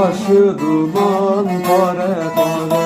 başı duman pare pare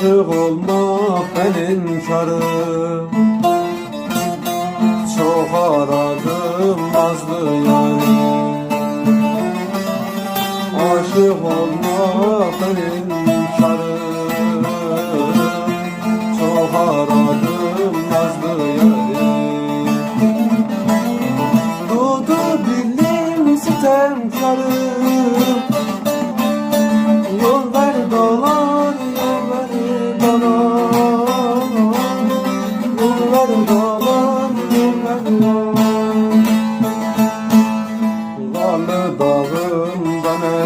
aşık olmak benim karım Çok aradım nazlı yarı Aşık olmak benim karım Çok aradım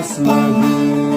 basmalı